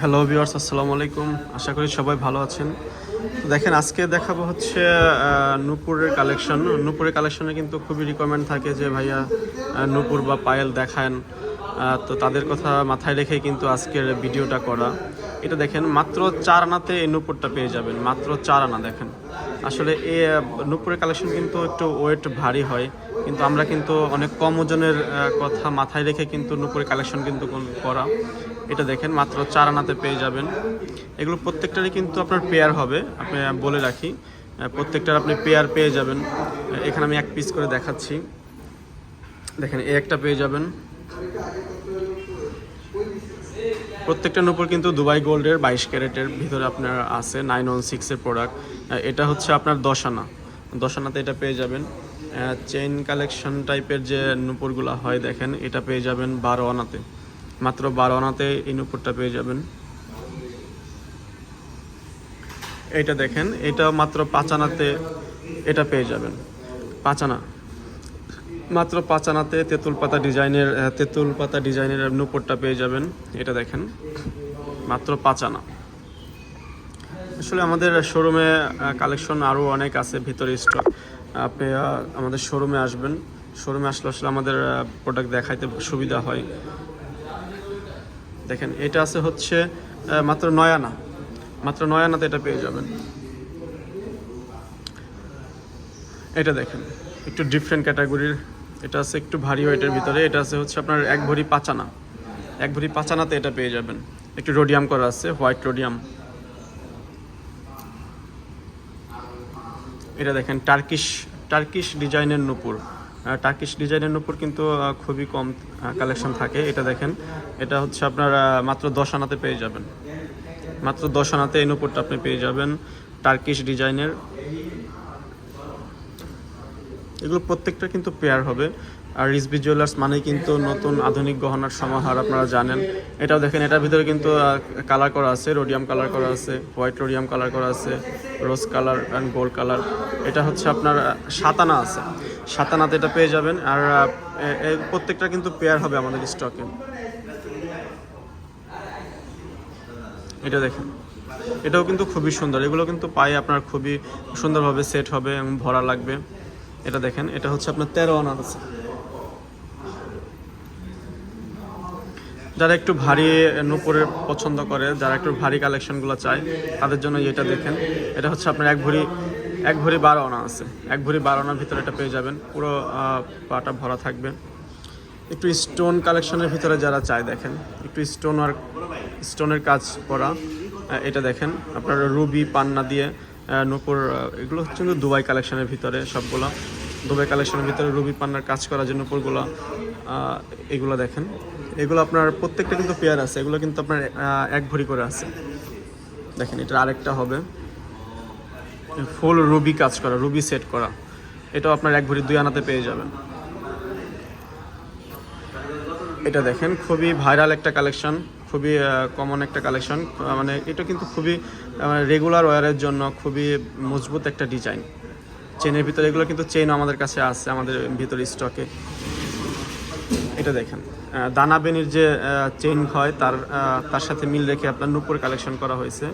Hello viewers আসসালামু আলাইকুম। আশা করি সবাই ভালো আছেন। দেখেন, আজকে দেখাবো হচ্ছে নূপুরের কালেকশন নূপুরের কালেকশনে কিন্তু খুবই রিকোয়ারমেন্ট থাকে যে ভাইয়া নূপুর বা পায়েল দেখান। তো তাদের কথা মাথায় রেখে কিন্তু আজকের ভিডিওটা করা। এটা দেখেন মাত্র চার আনাতে এই নূপুরটা পেয়ে যাবেন মাত্র চার আনা দেখেন। আসলে আহ, নূপুরের কালেকশন কিন্তু একটু ওয়েট ভারী হয় কিন্তু আমরা কিন্তু অনেক কম ওজনের কথা মাথায় রেখে কিন্তু নূপুরের কালেকশন কিন্তু করা। এটা দেখেন মাত্র চার আনাতে পেয়ে যাবেন। এগুলো প্রত্যেকটারই কিন্তু আপনার পেয়ার হবে আপনি বলে রাখি। প্রত্যেকটার আপনি পেয়ার পেয়ে যাবেন। এখানে আমি এক পিস করে দেখাচ্ছি। দেখেন এ একটা পেয়ে যাবেন। প্রত্যেকটার উপর কিন্তু দুবাই গোল্ডের বাইশ ক্যারেটের ভিতরে আপনার আছে নাইন ওয়ান সিক্সের প্রোডাক্ট এটা হচ্ছে আপনার দশ আনা দশ আনাতে এটা পেয়ে যাবেন। চেইন কালেকশন টাইপের যে নুপুরগুলো হয় দেখেন, এটা পেয়ে যাবেন বারো আনাতে। মাত্র বারো আনাতে এই নুপুরটা পেয়ে যাবেন। এটা দেখেন, এটা মাত্র পাঁচ আনাতে এটা পেয়ে যাবেন। পাঁচ আনা। মাত্র পাঁচ আনাতে তেঁতুল পাতা ডিজাইনের তেঁতুল পাতা ডিজাইনের নুপুরটা পেয়ে যাবেন। এটা দেখেন, মাত্র পাঁচ আনা। আসলে আমাদের শোরুমে কালেকশন আরও অনেক আছে ভিতরে স্টক আপনি আমাদের শোরুমে আসবেন। শোরুমে আসলে আসলে আমাদের প্রোডাক্ট দেখাইতে সুবিধা হয়। দেখেন, এটা আছে হচ্ছে মাত্র নয় আনা। মাত্র নয় আনাতে এটা পেয়ে যাবেন। এটা দেখেন, একটু ডিফারেন্ট ক্যাটাগরির এটা আছে একটু ভারী ওয়েটের ভিতরে। এটা আছে হচ্ছে আপনার এক ভরি পাঁচানা। এক ভরি পাঁচানাতে এটা পেয়ে যাবেন। একটু রোডিয়াম করা আছে হোয়াইট রোডিয়াম এটা দেখেন টার্কিশ টার্কিশ ডিজাইনের নুপুর। টার্কিশ ডিজাইনের নুপুর কিন্তু খুবই কম কালেকশন থাকে। এটা দেখেন, এটা হচ্ছে আপনার মাত্র দশ আনাতে পেয়ে যাবেন। মাত্র দশ আনাতে এই নুপুরটা আপনি পেয়ে যাবেন টার্কিশ ডিজাইনের এগুলো প্রত্যেকটা কিন্তু পেয়ার হবে। আর রিসবি জুয়েলার্স মানেই কিন্তু নতুন আধুনিক গহনার সমাহার, আপনারা জানেন। এটাও দেখেন, এটার ভিতরে কিন্তু কালার করা আছে রোডিয়াম কালার করা আছে হোয়াইট রোডিয়াম কালার করা আছে rose colour and gold colour এটা হচ্ছে আপনার সাতানা আছে। সাতানাতে এটা পেয়ে যাবেন। আর প্রত্যেকটা কিন্তু পেয়ার হবে আমাদের স্টকে এটা দেখেন, এটাও কিন্তু খুবই সুন্দর। এগুলো কিন্তু পায়ে আপনার খুবই সুন্দরভাবে সেট হবে এবং ভরা লাগবে। এটা দেখেন, এটা হচ্ছে আপনার তেরো আনা আছে। যারা একটু ভারী নুপুরের পছন্দ করে, যারা একটু ভারী কালেকশনগুলো চায়, তাদের জন্য এটা দেখেন। এটা হচ্ছে আপনার এক ভরি এক ভরি বারো আনা আছে। এক ভরি বারো আনার ভিতরে এটা পেয়ে যাবেন। পুরো পাটা ভরা থাকবে। একটু স্টোন কালেকশনের ভিতরে যারা চায়, দেখেন। একটু স্টোন আর স্টোনের কাজ করা। এটা দেখেন, আপনার রুবি, পান্না দিয়ে নূপুর এগুলো হচ্ছে কিন্তু দুবাই কালেকশনের ভিতরে সবগুলো। দুবাই কালেকশনের ভিতরে রুবি পান্নার কাজ করার জন্য নূপুরগুলো আহ, এগুলো দেখেন। এগুলো আপনার প্রত্যেকটা কিন্তু পেয়ার আছে এগুলো কিন্তু আপনার এক ভরি করে আছে। দেখেন এটা আরেকটা হবে। ফুল রুবি কাজ করা রুবি সেট করা। এটাও আপনার এক ভরি দুই আনাতে পেয়ে যাবেন। এটা দেখেন খুবই ভাইরাল একটা কালেকশন খুবই কমন একটা কালেকশন। মানে এটা কিন্তু খুবই রেগুলার ওয়ারের জন্য খুবই মজবুত একটা ডিজাইন চেনের ভিতরে এগুলো কিন্তু চেন আমাদের কাছে আছে, আমাদের ভিতরে স্টকে এটা দেখেন। দানা বেনির যে চেইন হয়, তার তার সাথে মিল রেখে আপনার নূপুর কালেকশন করা হয়েছে।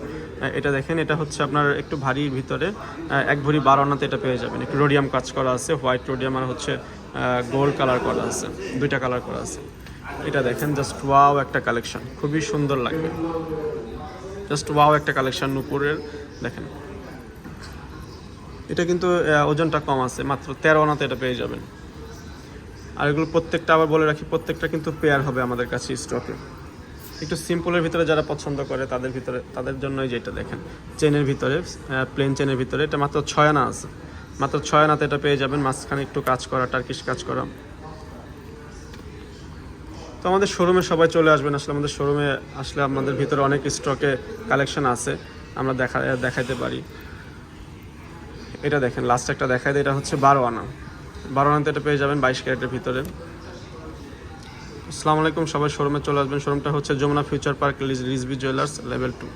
এটা দেখেন, এটা হচ্ছে আপনার একটু ভারীর ভিতরে। এক ভরি বারো আনাতে এটা পেয়ে যাবেন। একটু রোডিয়াম কাজ করা আছে হোয়াইট রোডিয়াম আর হচ্ছে গোল্ড কালার করা আছে, দুইটা কালার করা আছে। এটা দেখেন জাস্ট ওয়াও একটা কালেকশন খুবই সুন্দর লাগবে। জাস্ট ওয়াও একটা কালেকশন নূপুরের। দেখেন এটা কিন্তু ওজনটা কম আছে, মাত্র তেরো আনাতে এটা পেয়ে যাবেন। আর এগুলো প্রত্যেকটা, আবার বলে রাখি, প্রত্যেকটা কিন্তু পেয়ার হবে আমাদের কাছে স্টকে একটু সিম্পলের ভিতরে যারা পছন্দ করে, তাদের ভিতরে, তাদের জন্যই যেটা দেখেন চেনের ভিতরে প্লেন চেনের ভিতরে, এটা মাত্র ছয় আনা আছে। মাত্র ছয় আনাতে এটা পেয়ে যাবেন, মাঝখানে একটু কাজ করা টার্কিশ কাজ করা। তো আমাদের শোরুমে সবাই চলে আসবেন, আসলে আমাদের শোরুমে আসলে আমাদের ভিতরে অনেক স্টকে কালেকশন আছে, আমরা দেখা, দেখাইতে পারি। এটা দেখেন লাস্ট একটা দেখাই দেয় এটা হচ্ছে বারো আনা বারো আনাতে এটা পেয়ে যাবেন বাইশ ক্যারেটের ভিতরে। আসসালামু আলাইকুম, সবাই শোরুমে চলে আসবেন। শোরুমটা হচ্ছে Jamuna future park Rizvi jewellers level two